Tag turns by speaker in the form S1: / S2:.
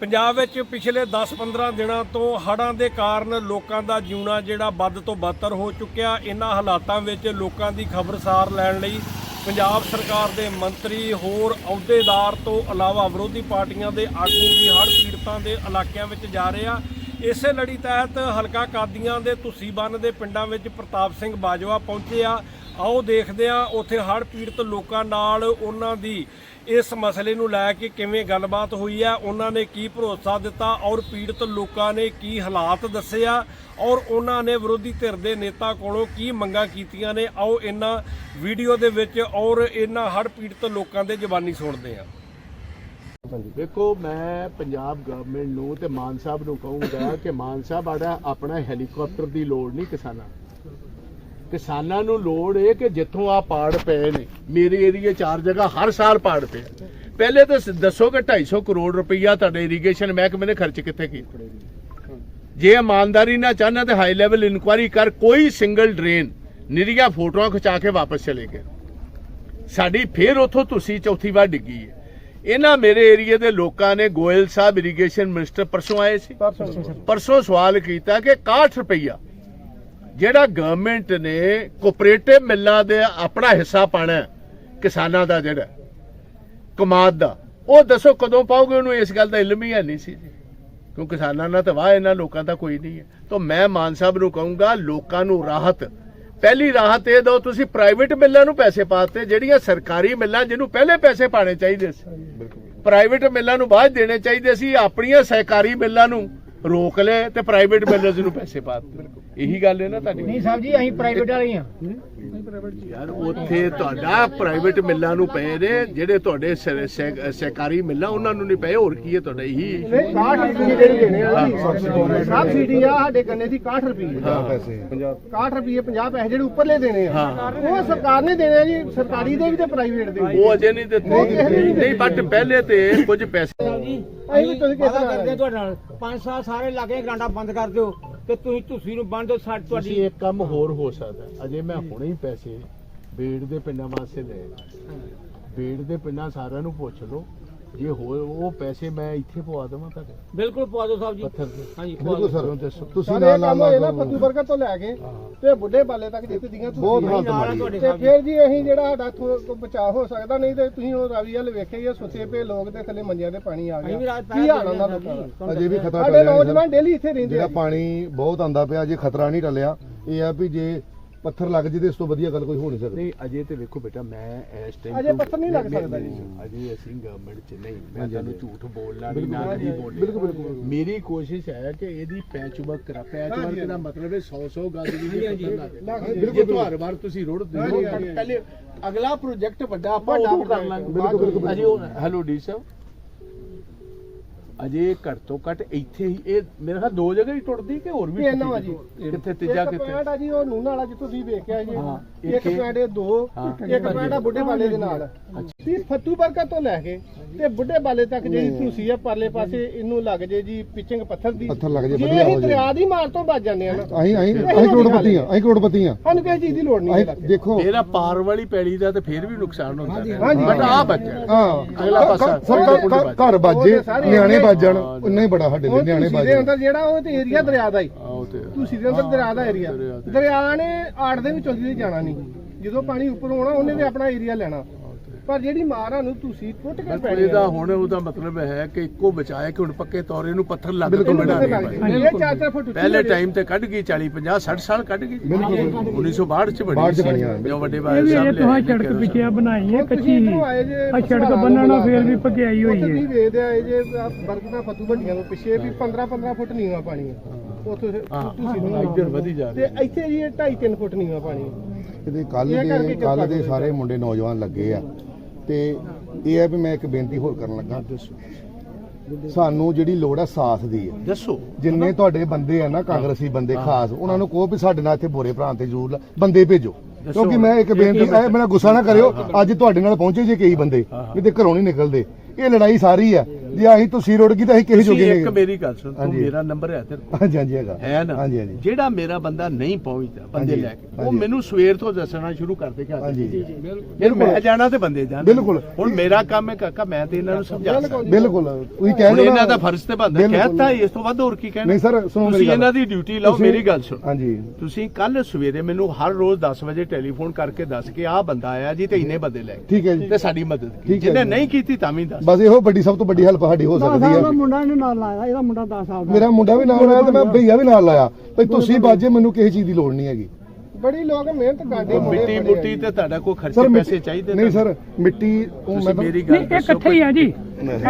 S1: ਪੰਜਾਬ ਵਿੱਚ ਪਿਛਲੇ 10-15 ਦਿਨਾਂ ਤੋਂ ਹੜ੍ਹਾਂ ਦੇ ਕਾਰਨ ਲੋਕਾਂ ਦਾ ਜਿਉਣਾ ਜਿਹੜਾ ਵੱਧ ਤੋਂ ਬੱਤਰ ਹੋ ਚੁੱਕਿਆ। ਇਹਨਾਂ ਹਾਲਾਤਾਂ ਵਿੱਚ ਲੋਕਾਂ ਦੀ ਖਬਰਸਾਰ ਲੈਣ ਲਈ ਪੰਜਾਬ ਸਰਕਾਰ ਦੇ ਮੰਤਰੀ ਹੋਰ ਅਹੁਦੇਦਾਰ ਤੋਂ ਇਲਾਵਾ ਵਿਰੋਧੀ ਪਾਰਟੀਆਂ ਦੇ ਆਗੂ ਵੀ ਹੜ੍ਹ ਪੀੜਤਾਂ ਦੇ ਇਲਾਕਿਆਂ ਵਿੱਚ ਜਾ ਰਹੇ ਆ। ਇਸੇ ਲੜੀ ਤਹਿਤ ਹਲਕਾ ਕਾਦੀਆਂ ਦੇ ਤੁਸੀਂ ਬੰਨ ਦੇ ਪਿੰਡਾਂ ਵਿੱਚ ਪ੍ਰਤਾਪ ਸਿੰਘ ਬਾਜਵਾ ਪਹੁੰਚੇ ਆ। ਆਓ ਦੇਖਦੇ ਆ ਉੱਥੇ ਹੜ੍ਹ ਪੀੜਤ ਲੋਕਾਂ ਨਾਲ ਉਹਨਾਂ ਦੀ ਇਸ ਮਸਲੇ ਨੂੰ ਲੈ ਕੇ ਕਿਵੇਂ ਗੱਲਬਾਤ ਹੋਈ ਹੈ, ਉਹਨਾਂ ਨੇ ਕੀ ਭਰੋਸਾ ਦਿੱਤਾ ਔਰ ਪੀੜਤ ਲੋਕਾਂ ਨੇ ਕੀ ਹਾਲਾਤ ਦੱਸਿਆ ਔਰ ਉਹਨਾਂ ਨੇ ਵਿਰੋਧੀ ਧਿਰ ਦੇ ਨੇਤਾ ਕੋਲੋਂ ਕੀ ਮੰਗਾਂ ਕੀਤੀਆਂ ਨੇ, ਆਓ ਇਹਨਾਂ ਵੀਡੀਓ ਦੇ ਵਿੱਚ ਔਰ ਇਹਨਾਂ ਹੜ੍ਹ ਪੀੜਤ ਲੋਕਾਂ ਦੇ ਜ਼ਬਾਨੀ ਸੁਣਦੇ ਆ
S2: ਦੇਖੋ, ਮੈਂ ਪੰਜਾਬ ਗਵਰਨਮੈਂਟ ਨੂੰ ਤੇ ਮਾਨ ਸਾਹਿਬ ਨੂੰ ਕਹੂੰਗਾ ਕਿ ਮਾਨ ਸਾਹਿਬ ਆੜਾ ਆਪਣਾ ਹੈਲੀਕਾਪਟਰ ਦੀ ਲੋੜ ਨਹੀਂ ਕਿਸਾਨਾਂ ਕਿਸਾਨਾਂ ਨੂੰ ਲੋੜ ਹੈ ਕਿ ਜਿੱਥੋਂ ਆ ਪਾੜ ਪਏ ਨੇ। ਮੇਰੇ ਏਰੀਏ ਚਾਰ ਜਗ੍ਹਾ ਹਰ ਸਾਲ ਪਾੜ ਪਏ ਪਹਿਲੇ ਤਾਂ ਦੱਸੋ ਕਿ 250 ਕਰੋੜ ਰੁਪਈਆ ਤੁਹਾਡੇ ਇਰੀਗੇਸ਼ਨ ਮਹਿਕਮੇ ਨੇ ਖਰਚ ਕਿੱਥੇ ਕੀਤੇ? ਜੇ ਇਮਾਨਦਾਰੀ ਨਾਲ ਚਾਹਨਾ ਤੇ ਹਾਈ ਲੈਵਲ ਇਨਕੁਆਇਰੀ ਕਰ ਕੋਈ ਸਿੰਗਲ ਡਰੇਨ ਨਿਰੀਆਂ ਫੋਟੋਆਂ ਖਿਚਾ ਕੇ ਵਾਪਸ ਚਲੇ ਗਏ ਸਾਡੀ ਫੇਰ ਉਥੋਂ ਤੁਸੀਂ ਚੌਥੀ ਵਾਰ ਡਿੱਗੀ ਹੈ ਇਹਨਾਂ ਮੇਰੇ ਏਰੀਏ ਦੇ ਲੋਕਾਂ ਨੇ ਗੋਇਲ ਸਾਹਿਬ ਇਰੀਗੇਸ਼ਨ ਮਿਨਿਸਟਰ ਪਰਸੋਂ ਆਏ ਸੀ। ਪਰਸੋਂ ਸਵਾਲ ਕੀਤਾ ਕਿ 61 ਰੁਪਈਆ ਜਿਹੜਾ ਗਵਰਨਮੈਂਟ ਨੇ ਕੋਆਪਰੇਟਿਵ ਮਿੱਲਾਂ ਦੇ ਆਪਣਾ ਹਿੱਸਾ ਪਾਣਾ ਕਿਸਾਨਾਂ ਦਾ ਜਿਹੜਾ ਕਮਾਦ ਦਾ ਉਹ ਦੱਸੋ ਕਦੋਂ ਪਾਓਗੇ ਉਹਨੂੰ? ਇਸ ਗੱਲ ਦਾ ਇਲਮ ਹੀ ਹੈ ਨਹੀਂ ਸੀ ਕਿਉਂ ਕਿਸਾਨਾਂ ਨਾਲ ਤਾਂ ਵਾਹ ਇਹਨਾਂ ਲੋਕਾਂ ਦਾ ਕੋਈ ਨਹੀਂ ਹੈ। ਤਾਂ ਮੈਂ ਮਾਨ ਸਾਹਿਬ ਨੂੰ ਕਹੂੰਗਾ ਲੋਕਾਂ ਨੂੰ ਰਾਹਤ। ਪਹਿਲੀ ਰਾਹਤ ਇਹ ਦਿਓ ਤੁਸੀਂ ਪ੍ਰਾਈਵੇਟ ਮਿੱਲਾਂ ਨੂੰ ਪੈਸੇ ਪਾਤੇ ਜਿਹੜੀਆਂ ਸਰਕਾਰੀ ਮਿੱਲਾਂ ਜਿਹਨੂੰ ਪਹਿਲੇ ਪੈਸੇ ਪਾਣੇ ਚਾਹੀਦੇ ਸੀ। ਪ੍ਰਾਈਵੇਟ ਮਿੱਲਾਂ ਨੂੰ ਬਾਅਦ ਦੇਣੇ ਚਾਹੀਦੇ ਸੀ ਆਪਣੀਆਂ ਸਹਿਕਾਰੀ ਮਿੱਲਾਂ ਨੂੰ। ਰੋਕ ਲੈ ਤੇ ਪ੍ਰਾਈਵੇਟ ਮਿੱਲਰਸ ਨੂੰ ਪੈਸੇ ਪਾਤੇ ਇਹੀ ਗੱਲ ਹੈ ਨਾ ਤੁਹਾਡੀ?
S3: ਨਹੀਂ ਸਾਹਿਬ ਜੀ ਅਸੀਂ ਪ੍ਰਾਈਵੇਟ ਵਾਲੇ ਹਾਂ
S2: ਯਾਰ ਉੱਥੇ ਤੁਹਾਡਾ ਪ੍ਰਾਈਵੇਟ ਮਿੱਲਾਂ ਨੂੰ ਪਏ ਨੇ ਜਿਹੜੇ ਤੁਹਾਡੇ ਸਹਿ- ਸਹਿ- ਸਹਿਕਾਰੀ ਮਿੱਲਾਂ ਉਹਨਾਂ ਨੂੰ ਨਹੀਂ ਪਏ ਹੋਰ ਕੀ ਹੈ ਤੁਹਾਡਾ ਇਹੀ?
S3: 61 ਰੁਪਏ ਜਿਹੜੇ ਦੇਣੇ ਆ ਸਬਸਿਡੀ ਆ ਸਾਡੇ ਗੰਨੇ ਦੀ 61 ਰੁਪਏ
S2: ਹਾਂ
S3: 61 ਰੁਪਏ 50 ਪੈਸੇ ਜਿਹੜੇ ਉੱਪਰਲੇ ਦੇਣੇ ਆ। ਉਹ ਸਰਕਾਰ ਨੇ ਦੇਣੇ ਆ ਜੀ ਸਰਕਾਰੀ ਦੇ ਵੀ ਤੇ ਪ੍ਰਾਈਵੇਟ ਦੇ ਵੀ।
S2: ਉਹ ਅਜੇ ਨਹੀਂ ਦਿੱਤੇ। ਨਹੀਂ ਬਟ ਪਹਿਲੇ ਤੇ ਕੁਝ ਪੈਸੇ
S3: ਅਸੀਂ ਵੀ ਤੁਸੀਂ ਕਿਸ
S4: ਵਾਦਾ
S3: ਤਰ੍ਹਾਂ
S4: ਕਰਦੇ ਤੁਹਾਡੇ ਨਾਲ। ਪੰਜ ਸਾਲ ਸਾਰੇ ਇਲਾਕੇ ਗਰਾਂਡਾ ਬੰਦ ਕਰ ਦਿਓ ਤੇ ਤੁਸੀਂ ਤੁਸੀਂ ਨੂੰ ਬੰਦ ਦਿਓ ਸਾਡੀ
S2: ਤੁਸੀਂ
S4: ਤੁਹਾਡੀ
S2: ਇੱਕ ਕੰਮ ਹੋਰ ਹੋ ਸਕਦਾ ਹੈ। ਅਜੇ ਮੈਂ ਹੁਣੇ ਹੀ ਪੈਸੇ ਬੇੜ ਦੇ ਪਿੰਡਾਂ ਵਾਸਤੇ ਲਏ ਬੇੜ ਦੇ ਪਿੰਡਾਂ ਸਾਰਿਆਂ ਨੂੰ ਪੁੱਛ ਲਓ। ਜੇ ਹੋਰ ਉਹ ਪੈਸੇ ਮੈਂ ਇੱਥੇ ਪਵਾ ਦੇਵਾਂ ਤੁਹਾਡੇ
S4: ਬਿਲਕੁਲ ਪਵਾ ਦਿਓ ਸਾਹਿਬ ਜੀ।
S2: ਪੱਥਰ ਤੇ।
S4: ਹਾਂਜੀ ਪਵਾ ਦਿਓ।
S2: ਸਰ ਦੱਸੋ
S3: ਤੁਸੀਂ ਨਾਲ ਨਾਲ ਹੋਏ ਨਾ ਫੱਤੂ ਬਰਕਤ ਤੋਂ ਲੈ ਕੇ ਤੇ ਬੁੱਢੇ ਬਾਲੇ ਤੱਕ ਜਿੱਥੇ ਦੀਆਂ ਬਹੁਤ
S4: ਆ ਤੁਹਾਡੇ
S3: ਤੇ ਫਿਰ ਜੀ ਅਸੀਂ ਜਿਹੜਾ ਸਾਡਾ ਥੋ ਬਚਾਅ ਹੋ ਸਕਦਾ ਨਹੀਂ ਤੇ ਤੁਸੀਂ ਉਹ ਰਾਵੀ ਵਾਲ ਵੇਖਿਆ ਹੀ ਆ, ਸੁੱਤੇ ਪਏ ਲੋਕ ਤੇ ਥੱਲੇ ਮੰਜਿਆਂ ਤੇ ਪਾਣੀ ਆ
S4: ਅਸੀਂ ਵੀ
S3: ਗਿਆ।
S4: ਰਾਤ
S3: ਕੀ ਹਾਲ ਉਹਨਾਂ ਲੋਕਾਂ ਦਾ?
S5: ਅਜੇ ਵੀ ਖਤਰਾ
S3: ਸਾਡੇ
S5: ਟਲਿਆ ਨਹੀਂ
S3: ਨੌਜਵਾਨ ਡੇਲੀ ਇੱਥੇ ਰਹਿੰਦੇ ਆ
S5: ਜਿਹੜਾ। ਪਾਣੀ ਬਹੁਤ ਆਂਦਾ ਪਿਆ ਜੇ ਖਤਰਾ ਨਹੀਂ ਟਲਿਆ। ਇਹ ਆ ਵੀ ਜੇ ਪੱਥਰ ਲੱਗ ਜੇ ਤੇ ਇਸ ਤੋਂ ਵਧੀਆ ਗੱਲ ਕੋਈ ਹੋ ਨਹੀਂ ਸਕਦੀ।
S2: ਨਹੀਂ ਅਜੇ ਤੇ ਵੇਖੋ ਬੇਟਾ ਮੈਂ ਇਸ ਟਾਈਮ
S3: ਅਜੇ ਪੱਥਰ ਨਹੀਂ ਲੱਗ ਸਕਦਾ ਜੀ।
S2: ਅਜੇ ਅਸੀਂ ਗਵਰਨਮੈਂਟ ਚ ਨਹੀਂ। ਮੈਂ ਤੁਹਾਨੂੰ ਝੂਠ ਬੋਲਣਾ ਨਹੀਂ ਨਾ ਨਹੀਂ ਬੋਲਣਾ। ਮੇਰੀ ਕੋਸ਼ਿਸ਼ ਹੈ ਕਿ ਇਹਦੀ ਪੈਚਵਰਕ ਕਰਾ ਪੈਚਵਰਕ ਦਾ ਮਤਲਬ ਹੈ 100 100 ਗੱਲ ਦੀ ਨਹੀਂ ਬਿਲਕੁਲ ਜੇ ਤੁਹਾਰ ਵਾਰ ਤੁਸੀਂ ਰੋੜ ਦਿਓ ਪਹਿਲੇ ਅਗਲਾ ਪ੍ਰੋਜੈਕਟ ਵੱਡਾ ਆਪਾਂ ਉਹ ਕਰ ਲਾਂਗੇ। ਅਜੇ ਹੈਲੋ ਡੀ ਸਾਹਿਬ। ਅਜੇ ਘੱਟ ਤੋਂ ਘੱਟ ਇੱਥੇ ਹੀ ਇਹ ਮੇਰੇ ਖਿਆਲ ਦੋ ਜਗ੍ਹਾ ਹੀ ਟੁੱਟਦੀ ਕਿ ਹੋਰ ਵੀ
S3: ਇਹ ਨਾ ਵਾ ਜੀ।
S2: ਕਿੱਥੇ ਤੀਜਾ
S3: ਇੱਕ
S2: ਕਿੱਥੇ?
S3: ਪੈਂਟ ਆ ਜੀ ਉਹ ਨੂਨ ਵਾਲਾ ਜਿੱਥੋਂ ਤੁਸੀਂ ਵੇਖਿਆ ਜੀ। ਇੱਕ
S2: ਇੱਕ ਇਹ-
S3: ਪੈਂਟ ਇਹ ਦੋ। ਇੱਕ ਪੈਂਟ ਆ ਬੁੱਢੇ ਬਾਲੇ ਦੇ ਨਾਲ। ਵੀ ਫੱਤੂ ਬਰਕਤ ਤੋਂ ਲੈ ਕੇ ਤੇ ਬੁੱਢੇ ਬਾਲੇ ਤੱਕ ਜਿਹੜੀ ਤੁਸੀਂ ਆ ਪਰਲੇ ਪਾਸੇ ਇਹਨੂੰ ਲੱਗ ਜੇ ਜੀ ਪਿਚਿੰਗ ਪੱਥਰ ਦੀ।
S5: ਪੱਥਰ ਲੱਗ ਜੇ, ਵਧੀਆ ਹੋ ਜੇ।
S3: ਦਰਿਆ ਦੀ ਮਾਰ ਤੋਂ ਬਚ ਜਾਂਦੇ ਆ ਨਾ।
S5: ਅਸੀਂ ਅਸੀਂ ਅਸੀਂ ਕਰੋੜਪਤੀ ਆ ਅਸੀਂ ਕਰੋੜਪਤੀ ਆ।
S3: ਸਾਨੂੰ ਕਿਸੇ ਚੀਜ਼ ਦੀ ਲੋੜ ਨਹੀਂ ਹੈ
S5: ਦੇਖੋ।
S2: ਮੇਰਾ ਪਾਰ ਵਾਲੀ ਪੈੜੀ ਦਾ ਤੇ ਫੇਰ ਵੀ ਨੁਕਸਾਨ ਹੁੰਦਾ ਹੈ।
S3: ਹਾਂਜੀ।
S2: ਬਟ ਆ ਬੱਚਾ
S5: ਹਾਂ।
S2: ਅਗਲਾ ਪਾਸਾ
S5: ਘਰ- ਬਾਜੇ ਨਿਆਣੇ ਬਾਜਣ ਉਨਾ ਹੀ ਬੜਾ ਸਾਡੇ
S3: ਹੁਣ
S5: ਨਿਆਣੇ
S3: ਦੇ
S5: ਬਾਜਣ
S3: ਅੰਦਰ ਜਿਹੜਾ ਉਹ ਤੇ ਏਰੀਆ ਦਰਿਆ ਦਾ ਹੀ। ਤੁਸੀਂ ਦੇ ਅੰਦਰ ਦਰਿਆ ਦਾ ਏਰੀਆ
S2: ਦਰਿਆ ਦਾ।
S3: ਨੇ ਆੜ ਦੇ ਵਿੱਚੋਂ ਦੀ ਜਾਣਾ ਨਹੀਂ। ਜਦੋਂ ਪਾਣੀ ਉੱਪਰ ਆਉਣਾ ਉਹਨੇ ਤੇ ਆਪਣਾ ਏਰੀਆ ਲੈਣਾ। ਪਰ ਜਿਹੜੀ ਮਾਰ ਆ ਨੂੰ ਤੁਸੀਂ ਟੁੱਟ ਕੇ ਪੈਣੀ
S2: ਇਹਦਾ ਹੁਣ ਉਹਦਾ ਮਤਲਬ ਹੈ ਕਿ ਇੱਕੋ ਬਚਾਇਆ ਕਿ ਹੁਣ ਪੱਕੇ ਤੌਰੇ ਨੂੰ ਪੱਥਰ ਲੱਗ ਕੇ ਬਣਾ
S3: ਇਹ ਉੱਚੀ
S2: ਪਹਿਲੇ। ਟਾਈਮ ਤੇ ਕੱਢ ਗਈ 40 50 60 ਸਾਲ ਕੱਢ ਗਈ। 1962 ਚ ਬਣੀ ਜੋ ਵੱਡੇ
S6: ਇਹ
S2: ਬਾਈ ਸਾਹਿਬ
S6: ਇਹ
S2: ਨੇ
S6: ਸੜਕ
S2: ਕੇਰਲ
S6: ਪਿੱਛੇ ਬਣਾਈ ਹੈ ਕੱਚੀ ਆ ਸੜਕ ਬੰਨਣਾ ਫੇਰ ਵੀ ਪਕਿਆਈ ਹੋਈ ਹੈ।
S3: ਤੁਸੀਂ ਵੇਖਦੇ ਆਏ ਜੇ ਬਰਕਤਾਂ ਫੱਤੂ ਵੱਡੀਆਂ ਤੋਂ ਪਿੱਛੇ ਵੀ 15 15 ਫੁੱਟ ਨੀਵਾ ਪਾਣੀ ਉੱਥੇ ਤੁਸੀਂ
S2: ਹਾਂ ਇੱਧਰ ਵਧੀ ਜਾ
S3: ਤੇ
S2: ਰਹੀ
S3: ਇੱਥੇ ਜੀ 2.5 3 ਫੁੱਟ ਨੀਵਾ ਪਾਣੀ।
S5: ਇਹਦੇ ਕੱਲ
S3: ਇਹ
S5: ਦੇ ਕੱਲ ਦੇ। ਸਾਰੇ ਮੁੰਡੇ ਨੌਜਵਾਨ ਲੱਗੇ ਆ। ਤੇ ਇਹ ਹੈ ਵੀ ਮੈਂ ਇੱਕ ਬੇਨਤੀ ਹੋਰ ਕਰਨ ਲੱਗਾ। ਸਾਨੂੰ ਜਿਹੜੀ ਲੋੜ ਆ ਸਾਥ ਦੀ। ਹੈ
S2: ਦੱਸੋ।
S5: ਜਿੰਨੇ ਤੁਹਾਡੇ ਬੰਦੇ ਆ ਨਾ ਕਾਂਗਰਸੀ ਬੰਦੇ ਖਾਸ ਉਹਨਾਂ ਨੂੰ ਕਹੋ ਵੀ ਸਾਡੇ ਨਾਲ ਇੱਥੇ ਬੋਰੇ ਭਰਾਂ ਤੇ ਜ਼ਰੂਰ ਲਾ- ਬੰਦੇ ਭੇਜੋ। ਕਿਉਂਕਿ ਮੈਂ ਇੱਕ ਬੇਨਤੀ ਇਹ ਮੇਰਾ ਗੁੱਸਾ ਨਾ ਕਰਿਓ ਅੱਜ ਤੁਹਾਡੇ ਨਾਲ ਪਹੁੰਚੇ ਜੇ ਕਈ ਬੰਦੇ ਵੀ ਤੇ ਘਰੋਂ ਨਹੀਂ ਨਿਕਲਦੇ। ਇਹ ਲੜਾਈ ਸਾਰੀ ਆ। ਜੇ ਅਸੀਂ ਤੁਸੀਂ ਰੁੜ ਗਈ ਤਾਂ ਅਸੀਂ ਕਿਸੇ ਜੋਗੇ
S2: ਇੱਕ
S5: ਨਹੀਂ
S2: ਮੇਰੀ ਗੱਲ ਸੁਣ ਤੂੰ
S5: ਹਾਂਜੀ।
S2: ਮੇਰਾ ਨੰਬਰ ਹੈ ਤੇਰੇ ਕੋਲ।
S5: ਹਾਂਜੀ ਹਾਂਜੀ ਹੈਗਾ।
S2: ਹੈ ਨਾ?
S5: ਹਾਂਜੀ ਹਾਂਜੀ।
S2: ਜਿਹੜਾ ਮੇਰਾ ਬੰਦਾ ਨਹੀਂ ਪਹੁੰਚਦਾ ਬੰਦੇ
S5: ਹਾਂਜੀ,
S2: ਲੈ ਕੇ ਉਹ
S5: ਹਾਂਜੀ।
S2: ਮੈਨੂੰ ਸਵੇਰ ਤੋਂ ਦੱਸਣਾ ਸ਼ੁਰੂ ਕਰ ਦੇ ਕਿ ਆ
S5: ਹਾਂਜੀ।
S2: ਫਿਰ ਮੈਂ ਜਾਣਾ ਤੇ ਬੰਦੇ ਜਾਣ।
S5: ਬਿਲਕੁਲ।
S2: ਹੁਣ ਮੇਰਾ ਕੰਮ ਹੈ ਕਾਕਾ ਮੈਂ ਤੇ ਇਹਨਾਂ ਨੂੰ ਸਮਝਾ ਸਕਦਾ।
S5: ਬਿਲਕੁਲ। ਤੁਸੀਂ
S2: ਹੁਣ
S5: ਕਹਿੰਦੇ
S2: ਇਹਨਾਂ ਦਾ ਫਰਜ਼ ਤੇ ਬੰਦਾ
S5: ਬਿਲਕੁਲ।
S2: ਕਹਿਤਾ ਇਸ ਤੋਂ ਵੱਧ ਹੋਰ ਕੀ ਕਹਿਣਾ?
S5: ਨਹੀਂ ਸਰ ਸੁਣੋ ਮੇਰੀ
S2: ਤੁਸੀਂ
S5: ਗੱਲ।
S2: ਇਹਨਾਂ ਦੀ ਡਿਊਟੀ ਲਾਓ
S5: ਤੁਸੀਂ-
S2: ਮੇਰੀ ਗੱਲ ਸੁਣੋ।
S5: ਹਾਂਜੀ।
S2: ਤੁਸੀਂ ਕੱਲ ਸਵੇਰੇ ਮੈਨੂੰ ਹਰ ਰੋਜ਼ 10 ਵਜੇ ਟੈਲੀਫੋਨ ਕਰਕੇ ਦੱਸ ਕੇ ਆਹ ਬੰਦਾ ਆਇਆ ਜੀ ਤੇ ਇੰਨੇ ਬੰਦੇ ਲੈ ਕੇ
S5: ਠੀਕ ਹੈ ਜੀ।
S2: ਤੇ ਸਾਡੀ ਮਦਦ ਕੀਤੀ।
S5: ਠੀਕ ਹੈ
S2: ਜਿਹਨੇ
S5: ਜੀ।
S2: ਨਹੀਂ ਕੀਤੀ ਤਾਂ ਵੀ ਦੱਸ।
S5: ਬਸ ਇਹੋ ਵੱਡੀ ਸਭ ਤੋਂ ਵੱਡੀ ਹੈਲਪ ਸਾਡੀ ਹੋ ਸਕਦੀ ਹੈ
S3: ਮੁੰਡਾ ਇਹਨੇ ਨਾਲ ਲਾਇਆ ਇਹਦਾ ਮੁੰਡਾ 10 ਸਾਲ
S5: ਮੇਰਾ ਮੁੰਡਾ ਵੀ ਨਾਲ ਆਇਆ ਤੇ ਮੈਂ ਭਈਆ ਵੀ ਨਾਲ ਲਾਇਆ। ਭਈ ਤੁਸੀਂ ਬਾਜੇ ਮੈਨੂੰ ਕਿਸੇ ਚੀਜ਼ ਦੀ ਲੋੜ ਨਹੀਂ ਹੈਗੀ।
S3: ਬੜੀ ਲੋਕ ਮਿਹਨਤ ਕਰਦੇ
S2: ਮਿੱਟੀ ਮੁੱਟੀ ਤੇ ਤੁਹਾਡਾ ਕੋਈ ਖਰਚੇ ਪੈਸੇ ਚਾਹੀਦੇ
S5: ਨਹੀਂ ਸਰ ਮਿੱਟੀ ਉਹ ਮੈਂ
S2: ਮੇਰੀ ਗੱਲ ਦੱਸੋ
S6: ਇਕੱਠੇ ਹੀ ਆ ਜੀ।
S5: ਨਹੀਂ।